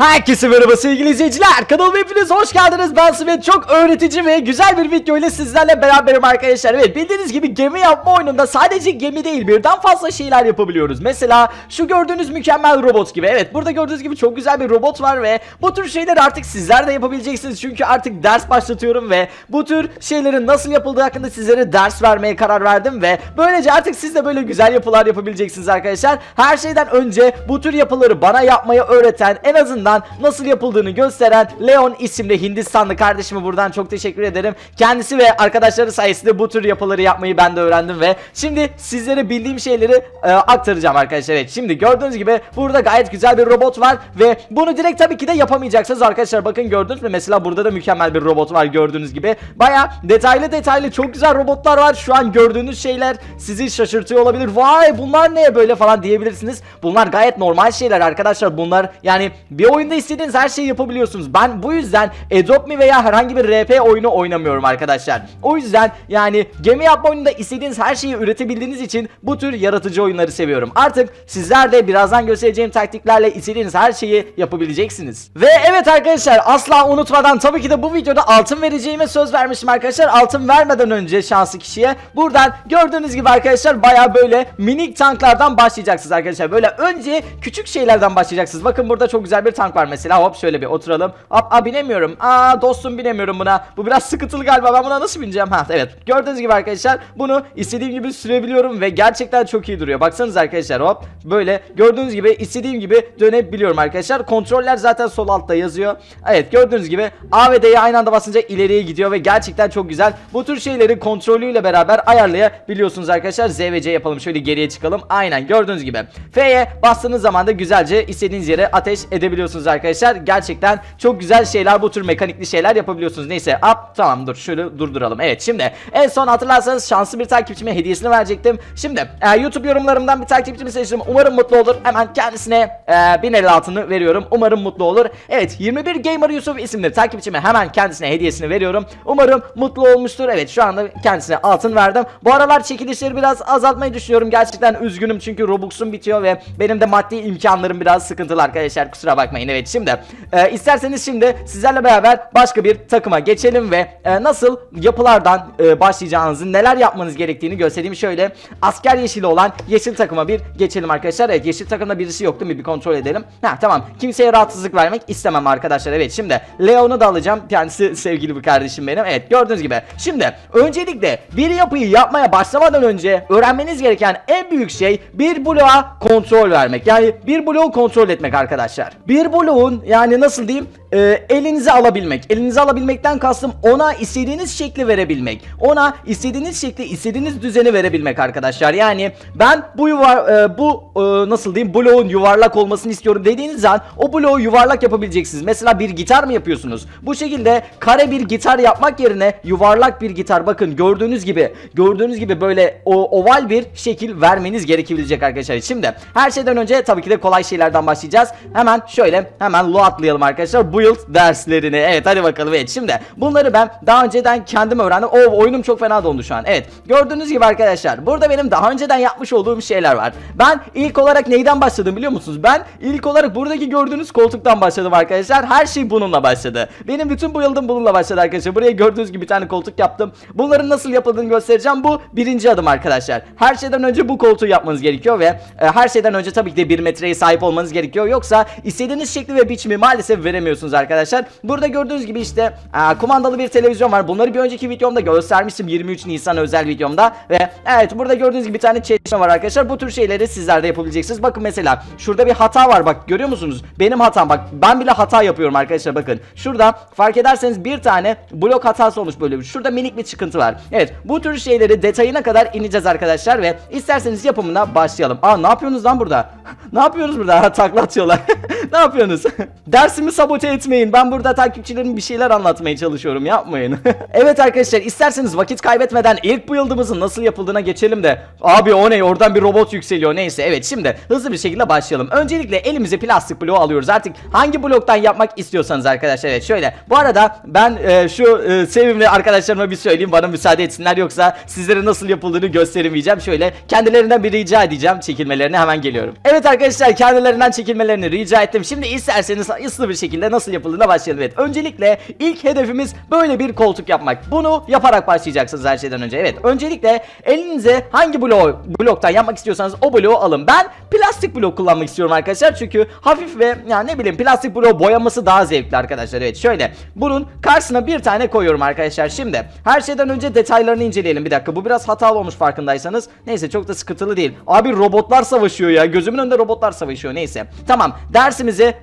Herkese merhaba sevgili izleyiciler. Kanalıma hepiniz hoş geldiniz. Ben Svet. Çok öğretici ve güzel bir video ile sizlerle beraberim arkadaşlar. Evet bildiğiniz gibi gemi yapma oyununda sadece gemi değil birden fazla şeyler yapabiliyoruz. Mesela şu gördüğünüz mükemmel robot gibi. Evet burada gördüğünüz gibi çok güzel bir robot var ve bu tür şeyleri artık sizler de yapabileceksiniz. Çünkü artık ders başlatıyorum ve bu tür şeylerin nasıl yapıldığı hakkında sizlere ders vermeye karar verdim ve böylece artık siz de böyle güzel yapılar yapabileceksiniz arkadaşlar. Her şeyden önce bu tür yapıları bana yapmayı öğreten en azından nasıl yapıldığını gösteren Leon isimli Hindistanlı kardeşime buradan çok teşekkür ederim. Kendisi ve arkadaşları sayesinde bu tür yapıları yapmayı ben de öğrendim ve şimdi sizlere bildiğim şeyleri e, aktaracağım arkadaşlar. Evet şimdi gördüğünüz gibi burada gayet güzel bir robot var ve bunu direkt tabii ki de yapamayacaksınız arkadaşlar. Bakın gördünüz mü? Mesela burada da mükemmel bir robot var gördüğünüz gibi. Baya detaylı detaylı çok güzel robotlar var. Şu an gördüğünüz şeyler sizi şaşırtıyor olabilir. Vay bunlar ne böyle falan diyebilirsiniz. Bunlar gayet normal şeyler arkadaşlar. Bunlar yani bir oyunda istediğiniz her şeyi yapabiliyorsunuz. Ben bu yüzden Adopt Me veya herhangi bir RP oyunu oynamıyorum arkadaşlar. O yüzden yani gemi yapma oyununda istediğiniz her şeyi üretebildiğiniz için bu tür yaratıcı oyunları seviyorum. Artık sizler de birazdan göstereceğim taktiklerle istediğiniz her şeyi yapabileceksiniz. Ve evet arkadaşlar asla unutmadan tabii ki de bu videoda altın vereceğime söz vermiştim arkadaşlar. Altın vermeden önce şanslı kişiye buradan gördüğünüz gibi arkadaşlar baya böyle minik tanklardan başlayacaksınız arkadaşlar. Böyle önce küçük şeylerden başlayacaksınız. Bakın burada çok güzel bir tank var mesela. Hop şöyle bir oturalım. Hop aa, binemiyorum. Aa dostum binemiyorum buna. Bu biraz sıkıntılı galiba. Ben buna nasıl bineceğim? Ha evet. Gördüğünüz gibi arkadaşlar bunu istediğim gibi sürebiliyorum ve gerçekten çok iyi duruyor. Baksanız arkadaşlar hop böyle gördüğünüz gibi istediğim gibi dönebiliyorum arkadaşlar. Kontroller zaten sol altta yazıyor. Evet gördüğünüz gibi A ve D'ye aynı anda basınca ileriye gidiyor ve gerçekten çok güzel. Bu tür şeyleri kontrolüyle beraber ayarlayabiliyorsunuz arkadaşlar. Z ve C yapalım. Şöyle geriye çıkalım. Aynen gördüğünüz gibi. F'ye bastığınız zaman da güzelce istediğiniz yere ateş edebiliyorsunuz arkadaşlar. Gerçekten çok güzel şeyler bu tür mekanikli şeyler yapabiliyorsunuz. Neyse up tamam dur şöyle durduralım. Evet şimdi en son hatırlarsanız şanslı bir takipçime hediyesini verecektim. Şimdi e, YouTube yorumlarımdan bir takipçimi seçtim. Umarım mutlu olur. Hemen kendisine e, 1000 el altını veriyorum. Umarım mutlu olur. Evet 21 Gamer Yusuf isimli takipçime hemen kendisine hediyesini veriyorum. Umarım mutlu olmuştur. Evet şu anda kendisine altın verdim. Bu aralar çekilişleri biraz azaltmayı düşünüyorum. Gerçekten üzgünüm çünkü Robux'um bitiyor ve benim de maddi imkanlarım biraz sıkıntılı arkadaşlar. Kusura bakmayın. Evet şimdi e, isterseniz şimdi sizlerle beraber başka bir takıma geçelim ve e, nasıl yapılardan e, başlayacağınızı neler yapmanız gerektiğini göstereyim. Şöyle asker yeşili olan yeşil takıma bir geçelim arkadaşlar. Evet yeşil takımda birisi yok değil mi? Bir kontrol edelim. Ha tamam. Kimseye rahatsızlık vermek istemem arkadaşlar. Evet şimdi Leon'u da alacağım. Kendisi sevgili bir kardeşim benim. Evet gördüğünüz gibi. Şimdi öncelikle bir yapıyı yapmaya başlamadan önce öğrenmeniz gereken en büyük şey bir bloğa kontrol vermek. Yani bir bloğu kontrol etmek arkadaşlar. Bir bloğun yani nasıl diyeyim e, elinize alabilmek. Elinize alabilmekten kastım ona istediğiniz şekli verebilmek. Ona istediğiniz şekli, istediğiniz düzeni verebilmek arkadaşlar. Yani ben bu yuvar e, bu e, nasıl diyeyim bloğun yuvarlak olmasını istiyorum dediğiniz zaman o bloğu yuvarlak yapabileceksiniz. Mesela bir gitar mı yapıyorsunuz? Bu şekilde kare bir gitar yapmak yerine yuvarlak bir gitar bakın gördüğünüz gibi gördüğünüz gibi böyle o oval bir şekil vermeniz gerekebilecek arkadaşlar. Şimdi her şeyden önce tabii ki de kolay şeylerden başlayacağız. Hemen şöyle hemen lo atlayalım arkadaşlar. Build derslerini. Evet hadi bakalım. Evet şimdi bunları ben daha önceden kendim öğrendim. O oyunum çok fena dondu şu an. Evet gördüğünüz gibi arkadaşlar burada benim daha önceden yapmış olduğum şeyler var. Ben ilk olarak neyden başladım biliyor musunuz? Ben ilk olarak buradaki gördüğünüz koltuktan başladım arkadaşlar. Her şey bununla başladı. Benim bütün bu yıldım bununla başladı arkadaşlar. Buraya gördüğünüz gibi bir tane koltuk yaptım. Bunların nasıl yapıldığını göstereceğim. Bu birinci adım arkadaşlar. Her şeyden önce bu koltuğu yapmanız gerekiyor ve e, her şeyden önce tabii ki de bir metreye sahip olmanız gerekiyor. Yoksa istediğiniz şekli ve biçimi maalesef veremiyorsunuz arkadaşlar. Burada gördüğünüz gibi işte e, kumandalı bir televizyon var. Bunları bir önceki videomda göstermiştim. 23 Nisan özel videomda ve evet burada gördüğünüz gibi bir tane çeşme var arkadaşlar. Bu tür şeyleri sizler de yapabileceksiniz. Bakın mesela şurada bir hata var bak görüyor musunuz? Benim hatam bak ben bile hata yapıyorum arkadaşlar bakın. Şurada fark ederseniz bir tane blok hatası olmuş böyle. Şurada minik bir çıkıntı var. Evet bu tür şeyleri detayına kadar ineceğiz arkadaşlar ve isterseniz yapımına başlayalım. Aa ne yapıyorsunuz lan burada? ne yapıyoruz burada? Takla atıyorlar. ne yapıyorsunuz? Dersimi sabote etmeyin. Ben burada takipçilerim bir şeyler anlatmaya çalışıyorum. Yapmayın. evet arkadaşlar isterseniz vakit kaybetmeden ilk bu yıldımızın nasıl yapıldığına geçelim de. Abi o ne? Oradan bir robot yükseliyor. Neyse evet şimdi hızlı bir şekilde başlayalım. Öncelikle elimize plastik bloğu alıyoruz. Artık hangi bloktan yapmak istiyorsanız arkadaşlar. Evet şöyle. Bu arada ben e, şu e, sevimli arkadaşlarıma bir söyleyeyim. Bana müsaade etsinler yoksa sizlere nasıl yapıldığını gösteremeyeceğim. Şöyle kendilerinden bir rica edeceğim çekilmelerini hemen geliyorum. Evet arkadaşlar kendilerinden çekilmelerini rica ettim. Şimdi isterseniz hızlı bir şekilde nasıl yapıldığına başlayalım. Evet öncelikle ilk hedefimiz böyle bir koltuk yapmak. Bunu yaparak başlayacaksınız her şeyden önce. Evet öncelikle elinize hangi bloğu, bloktan yapmak istiyorsanız o bloğu alın. Ben plastik blok kullanmak istiyorum arkadaşlar. Çünkü hafif ve yani ne bileyim plastik bloğu boyaması daha zevkli arkadaşlar. Evet şöyle bunun karşısına bir tane koyuyorum arkadaşlar. Şimdi her şeyden önce detaylarını inceleyelim. Bir dakika bu biraz hatalı olmuş farkındaysanız. Neyse çok da sıkıntılı değil. Abi robotlar savaşıyor ya. Gözümün önünde robotlar savaşıyor. Neyse. Tamam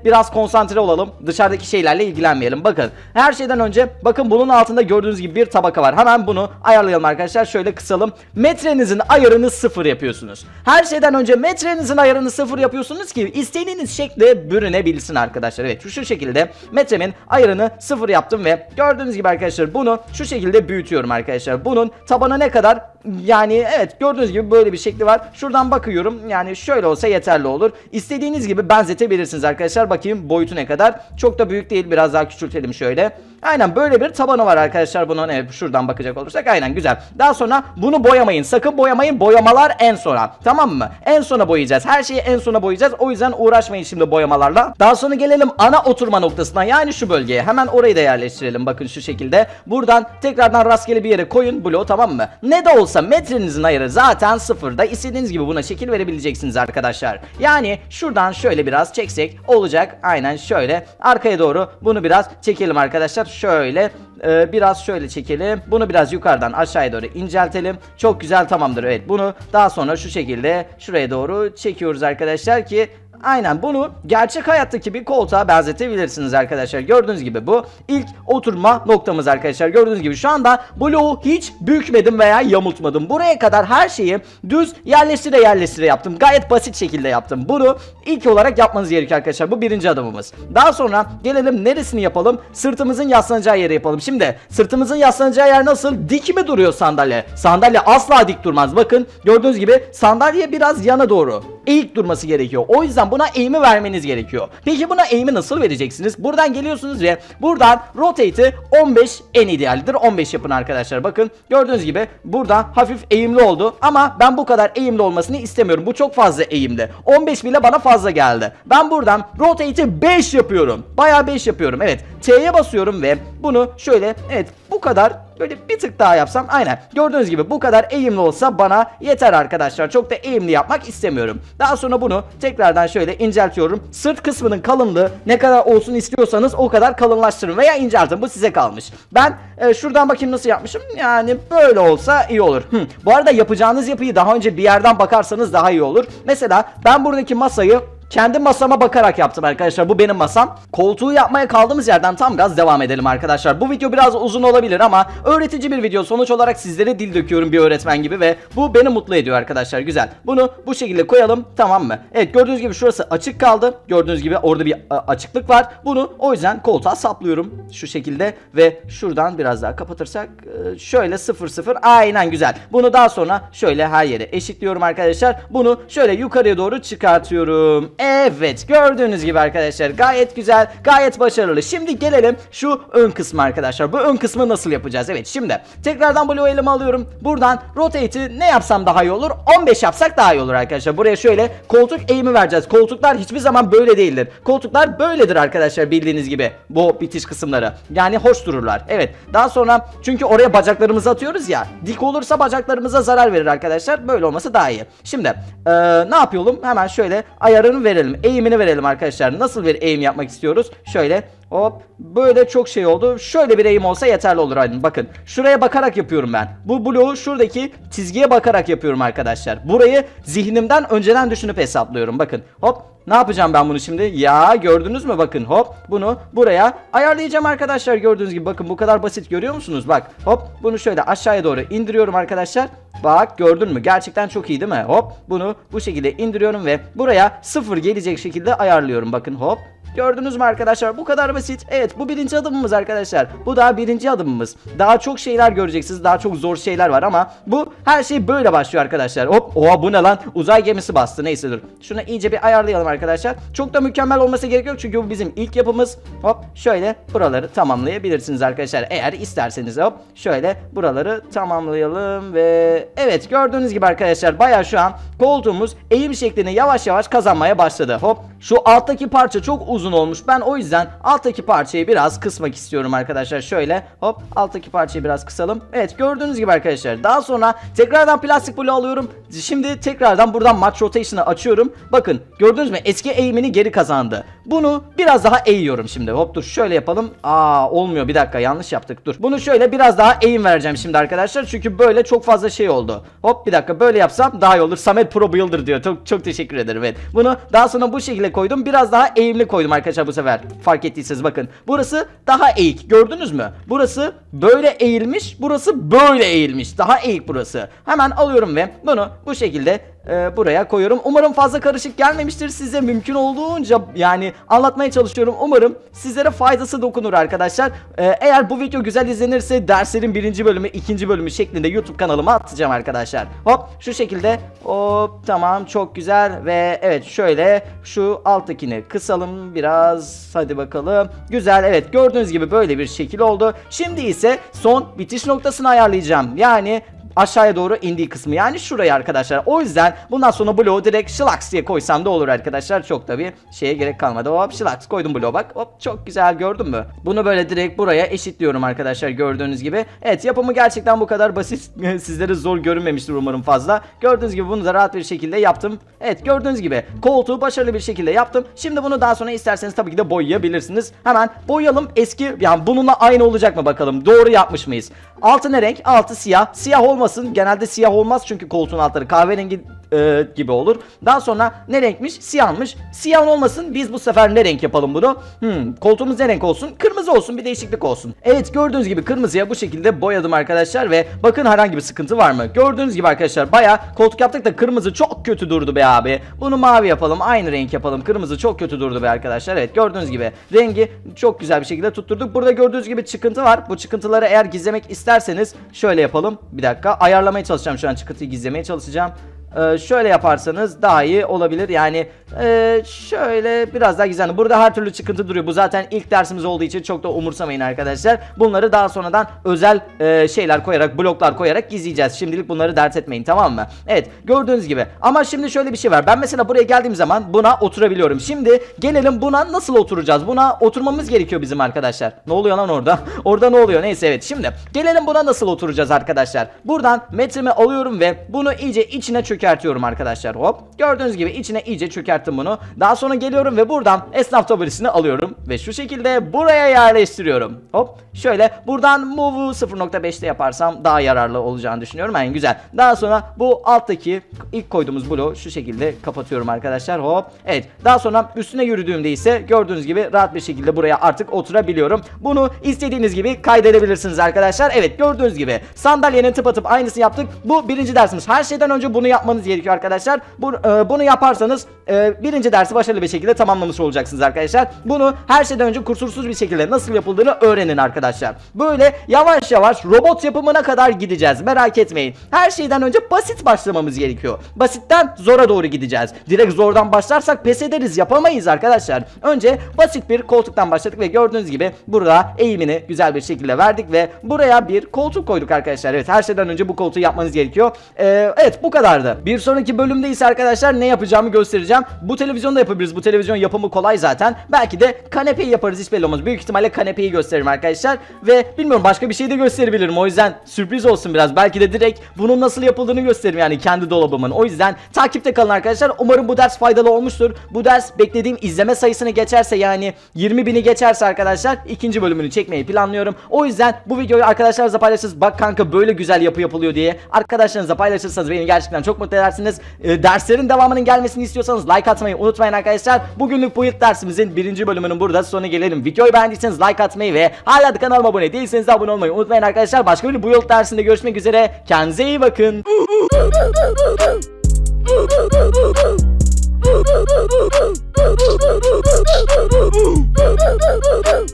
biraz konsantre olalım. Dışarıdaki şeylerle ilgilenmeyelim. Bakın her şeyden önce bakın bunun altında gördüğünüz gibi bir tabaka var. Hemen bunu ayarlayalım arkadaşlar. Şöyle kısalım. Metrenizin ayarını sıfır yapıyorsunuz. Her şeyden önce metrenizin ayarını sıfır yapıyorsunuz ki istediğiniz şekle bürünebilsin arkadaşlar. Evet şu, şekilde metremin ayarını sıfır yaptım ve gördüğünüz gibi arkadaşlar bunu şu şekilde büyütüyorum arkadaşlar. Bunun tabanı ne kadar yani evet gördüğünüz gibi böyle bir şekli var. Şuradan bakıyorum yani şöyle olsa yeterli olur. İstediğiniz gibi benzetebilirsiniz arkadaşlar. Bakayım boyutu ne kadar. Çok da büyük değil biraz daha küçültelim şöyle. Aynen böyle bir tabanı var arkadaşlar bunun evet şuradan bakacak olursak aynen güzel. Daha sonra bunu boyamayın sakın boyamayın boyamalar en sona tamam mı? En sona boyayacağız her şeyi en sona boyayacağız o yüzden uğraşmayın şimdi boyamalarla. Daha sonra gelelim ana oturma noktasına yani şu bölgeye hemen orayı da yerleştirelim bakın şu şekilde. Buradan tekrardan rastgele bir yere koyun bloğu tamam mı? Ne de olsa metrenizin ayarı zaten sıfırda istediğiniz gibi buna şekil verebileceksiniz arkadaşlar. Yani şuradan şöyle biraz çeksek olacak aynen şöyle arkaya doğru bunu biraz çekelim arkadaşlar şöyle e, biraz şöyle çekelim. Bunu biraz yukarıdan aşağıya doğru inceltelim. Çok güzel tamamdır. Evet bunu daha sonra şu şekilde şuraya doğru çekiyoruz arkadaşlar ki Aynen bunu gerçek hayattaki bir koltuğa benzetebilirsiniz arkadaşlar. Gördüğünüz gibi bu ilk oturma noktamız arkadaşlar. Gördüğünüz gibi şu anda bloğu hiç bükmedim veya yamultmadım. Buraya kadar her şeyi düz yerleştire yerleştire yaptım. Gayet basit şekilde yaptım. Bunu ilk olarak yapmanız gerekiyor arkadaşlar. Bu birinci adımımız. Daha sonra gelelim neresini yapalım? Sırtımızın yaslanacağı yeri yapalım. Şimdi sırtımızın yaslanacağı yer nasıl? Dik mi duruyor sandalye? Sandalye asla dik durmaz. Bakın gördüğünüz gibi sandalye biraz yana doğru eğik durması gerekiyor. O yüzden buna eğimi vermeniz gerekiyor. Peki buna eğimi nasıl vereceksiniz? Buradan geliyorsunuz ve buradan rotate'i 15 en idealdir. 15 yapın arkadaşlar. Bakın gördüğünüz gibi burada hafif eğimli oldu ama ben bu kadar eğimli olmasını istemiyorum. Bu çok fazla eğimli. 15 bile bana fazla geldi. Ben buradan rotate'i 5 yapıyorum. Bayağı 5 yapıyorum. Evet. T'ye basıyorum ve bunu şöyle evet bu kadar böyle bir tık daha yapsam aynen. Gördüğünüz gibi bu kadar eğimli olsa bana yeter arkadaşlar. Çok da eğimli yapmak istemiyorum. Daha sonra bunu tekrardan şöyle inceltiyorum. Sırt kısmının kalınlığı ne kadar olsun istiyorsanız o kadar kalınlaştırın veya inceltin bu size kalmış. Ben e, şuradan bakayım nasıl yapmışım. Yani böyle olsa iyi olur. Hı. bu arada yapacağınız yapıyı daha önce bir yerden bakarsanız daha iyi olur. Mesela ben buradaki masayı kendi masama bakarak yaptım arkadaşlar. Bu benim masam. Koltuğu yapmaya kaldığımız yerden tam gaz devam edelim arkadaşlar. Bu video biraz uzun olabilir ama öğretici bir video. Sonuç olarak sizlere dil döküyorum bir öğretmen gibi ve bu beni mutlu ediyor arkadaşlar. Güzel. Bunu bu şekilde koyalım. Tamam mı? Evet gördüğünüz gibi şurası açık kaldı. Gördüğünüz gibi orada bir a, açıklık var. Bunu o yüzden koltuğa saplıyorum. Şu şekilde ve şuradan biraz daha kapatırsak e, şöyle 0 0 aynen güzel. Bunu daha sonra şöyle her yere eşitliyorum arkadaşlar. Bunu şöyle yukarıya doğru çıkartıyorum. Evet gördüğünüz gibi arkadaşlar gayet güzel gayet başarılı. Şimdi gelelim şu ön kısmı arkadaşlar. Bu ön kısmı nasıl yapacağız? Evet şimdi tekrardan bloğu elime alıyorum. Buradan rotate'i ne yapsam daha iyi olur? 15 yapsak daha iyi olur arkadaşlar. Buraya şöyle koltuk eğimi vereceğiz. Koltuklar hiçbir zaman böyle değildir. Koltuklar böyledir arkadaşlar bildiğiniz gibi. Bu bitiş kısımları. Yani hoş dururlar. Evet daha sonra çünkü oraya bacaklarımızı atıyoruz ya. Dik olursa bacaklarımıza zarar verir arkadaşlar. Böyle olması daha iyi. Şimdi ee, ne yapalım? Hemen şöyle ayarını verelim. Eğimini verelim arkadaşlar. Nasıl bir eğim yapmak istiyoruz? Şöyle hop böyle çok şey oldu. Şöyle bir eğim olsa yeterli olur Aydın. Bakın şuraya bakarak yapıyorum ben. Bu bloğu şuradaki çizgiye bakarak yapıyorum arkadaşlar. Burayı zihnimden önceden düşünüp hesaplıyorum. Bakın hop ne yapacağım ben bunu şimdi? Ya gördünüz mü bakın hop bunu buraya ayarlayacağım arkadaşlar gördüğünüz gibi bakın bu kadar basit görüyor musunuz? Bak hop bunu şöyle aşağıya doğru indiriyorum arkadaşlar. Bak gördün mü? Gerçekten çok iyi değil mi? Hop bunu bu şekilde indiriyorum ve buraya sıfır gelecek şekilde ayarlıyorum. Bakın hop Gördünüz mü arkadaşlar? Bu kadar basit. Evet bu birinci adımımız arkadaşlar. Bu daha birinci adımımız. Daha çok şeyler göreceksiniz. Daha çok zor şeyler var ama bu her şey böyle başlıyor arkadaşlar. Hop oha bu ne lan? Uzay gemisi bastı. Neyse dur. Şunu iyice bir ayarlayalım arkadaşlar. Çok da mükemmel olması gerekiyor çünkü bu bizim ilk yapımız. Hop şöyle buraları tamamlayabilirsiniz arkadaşlar. Eğer isterseniz hop şöyle buraları tamamlayalım ve evet gördüğünüz gibi arkadaşlar baya şu an koltuğumuz eğim şeklini yavaş yavaş kazanmaya başladı. Hop şu alttaki parça çok uzun olmuş. Ben o yüzden alttaki parçayı biraz kısmak istiyorum arkadaşlar. Şöyle hop alttaki parçayı biraz kısalım. Evet gördüğünüz gibi arkadaşlar. Daha sonra tekrardan plastik bloğu alıyorum. Şimdi tekrardan buradan match rotation'ı açıyorum. Bakın gördünüz mü eski eğimini geri kazandı. Bunu biraz daha eğiyorum şimdi. Hop dur şöyle yapalım. Aa olmuyor bir dakika yanlış yaptık dur. Bunu şöyle biraz daha eğim vereceğim şimdi arkadaşlar. Çünkü böyle çok fazla şey oldu. Hop bir dakika böyle yapsam daha iyi olur. Samet Pro Builder diyor. Çok, çok teşekkür ederim. Evet. Bunu daha sonra bu şekilde koydum. Biraz daha eğimli koydum arkadaşlar bu sefer. Fark ettiyseniz bakın. Burası daha eğik. Gördünüz mü? Burası böyle eğilmiş. Burası böyle eğilmiş. Daha eğik burası. Hemen alıyorum ve bunu bu şekilde e, buraya koyuyorum. Umarım fazla karışık gelmemiştir size. Mümkün olduğunca yani anlatmaya çalışıyorum. Umarım sizlere faydası dokunur arkadaşlar. E, eğer bu video güzel izlenirse derslerin birinci bölümü, ikinci bölümü şeklinde YouTube kanalıma atacağım arkadaşlar. Hop şu şekilde. Hop tamam çok güzel ve evet şöyle şu alttakini kısalım biraz. Hadi bakalım. Güzel evet gördüğünüz gibi böyle bir şekil oldu. Şimdi ise son bitiş noktasını ayarlayacağım. Yani aşağıya doğru indiği kısmı yani şuraya arkadaşlar. O yüzden bundan sonra bloğu direkt şılaks diye koysam da olur arkadaşlar. Çok da bir şeye gerek kalmadı. Hop şılaks koydum bloğu bak. Hop çok güzel gördün mü? Bunu böyle direkt buraya eşitliyorum arkadaşlar gördüğünüz gibi. Evet yapımı gerçekten bu kadar basit. Sizlere zor görünmemiştir umarım fazla. Gördüğünüz gibi bunu da rahat bir şekilde yaptım. Evet gördüğünüz gibi koltuğu başarılı bir şekilde yaptım. Şimdi bunu daha sonra isterseniz tabii ki de boyayabilirsiniz. Hemen boyayalım eski yani bununla aynı olacak mı bakalım. Doğru yapmış mıyız? Altı ne renk? Altı siyah. Siyah olmasın. Genelde siyah olmaz çünkü koltuğun altları kahverengi e, gibi olur. Daha sonra ne renkmiş? Siyahmış. Siyah olmasın. Biz bu sefer ne renk yapalım bunu? Hmm, koltuğumuz ne renk olsun? Kırmızı olsun. Bir değişiklik olsun. Evet gördüğünüz gibi kırmızıya bu şekilde boyadım arkadaşlar ve bakın herhangi bir sıkıntı var mı? Gördüğünüz gibi arkadaşlar baya koltuk yaptık da kırmızı çok kötü durdu be abi. Bunu mavi yapalım. Aynı renk yapalım. Kırmızı çok kötü durdu be arkadaşlar. Evet gördüğünüz gibi rengi çok güzel bir şekilde tutturduk. Burada gördüğünüz gibi çıkıntı var. Bu çıkıntıları eğer gizlemek isterseniz şöyle yapalım. Bir dakika ayarlamaya çalışacağım şu an çıkıntıyı gizlemeye çalışacağım. Ee, şöyle yaparsanız daha iyi olabilir. Yani e, şöyle biraz daha gizlendi. Burada her türlü çıkıntı duruyor. Bu zaten ilk dersimiz olduğu için çok da umursamayın arkadaşlar. Bunları daha sonradan özel e, şeyler koyarak, bloklar koyarak gizleyeceğiz. Şimdilik bunları dert etmeyin tamam mı? Evet gördüğünüz gibi. Ama şimdi şöyle bir şey var. Ben mesela buraya geldiğim zaman buna oturabiliyorum. Şimdi gelelim buna nasıl oturacağız? Buna oturmamız gerekiyor bizim arkadaşlar. Ne oluyor lan orada? orada ne oluyor? Neyse evet. Şimdi gelelim buna nasıl oturacağız arkadaşlar? Buradan metremi alıyorum ve bunu iyice içine çökertiyorum arkadaşlar. Hop. Gördüğünüz gibi içine iyice çökerttim bunu. Daha sonra geliyorum ve buradan esnaf tabelasını alıyorum ve şu şekilde buraya yerleştiriyorum. Hop. Şöyle buradan move'u 0.5'te yaparsam daha yararlı olacağını düşünüyorum. Yani güzel. Daha sonra bu alttaki ilk koyduğumuz bloğu şu şekilde kapatıyorum arkadaşlar. Hop. Evet. Daha sonra üstüne yürüdüğümde ise gördüğünüz gibi rahat bir şekilde buraya artık oturabiliyorum. Bunu istediğiniz gibi kaydedebilirsiniz arkadaşlar. Evet gördüğünüz gibi sandalyenin tıpatıp aynısını yaptık. Bu birinci dersimiz. Her şeyden önce bunu yapmanız gerekiyor arkadaşlar. Bu, e, bunu yaparsanız e, birinci dersi başarılı bir şekilde tamamlamış olacaksınız arkadaşlar. Bunu her şeyden önce kusursuz bir şekilde nasıl yapıldığını öğrenin arkadaşlar. Böyle yavaş yavaş robot yapımına kadar gideceğiz. Merak etmeyin. Her şeyden önce basit başlamamız gerekiyor. Basitten zora doğru gideceğiz. Direkt zordan başlarsak pes ederiz. Yapamayız arkadaşlar. Önce basit bir koltuktan başladık ve gördüğünüz gibi burada eğimini güzel bir şekilde verdik ve buraya bir koltuk koyduk arkadaşlar. Evet her şeyden önce bu koltuğu yapmanız gerekiyor. Ee, evet bu kadardı. Bir sonraki bölümde ise arkadaşlar ne yapacağımı göstereceğim. Bu televizyonda yapabiliriz. Bu televizyon yapımı kolay zaten. Belki de kanepeyi yaparız hiç belli olmaz. Büyük ihtimalle kanepeyi gösteririm arkadaşlar. Ve bilmiyorum başka bir şey de gösterebilirim. O yüzden sürpriz olsun biraz. Belki de direkt bunun nasıl yapıldığını gösteririm yani kendi dolabımın. O yüzden takipte kalın arkadaşlar. Umarım bu ders faydalı olmuştur. Bu ders beklediğim izleme sayısını geçerse yani 20 bini geçerse arkadaşlar ikinci bölümünü çekmeyi planlıyorum. O yüzden bu videoyu arkadaşlarınızla paylaşırsanız bak kanka böyle güzel yapı yapılıyor diye arkadaşlarınızla paylaşırsanız beni gerçekten çok mutlu edersiniz. Ee, derslerin devamının gelmesini istiyorsanız like atmayı unutmayın arkadaşlar. Bugünlük bu yıl dersimizin birinci bölümünün burada sonu gelelim. Videoyu beğendiyseniz like atmayı ve hala da kanalıma abone değilseniz de abone olmayı unutmayın arkadaşlar. Başka bir bu yıl dersinde görüşmek üzere. Kendinize iyi bakın.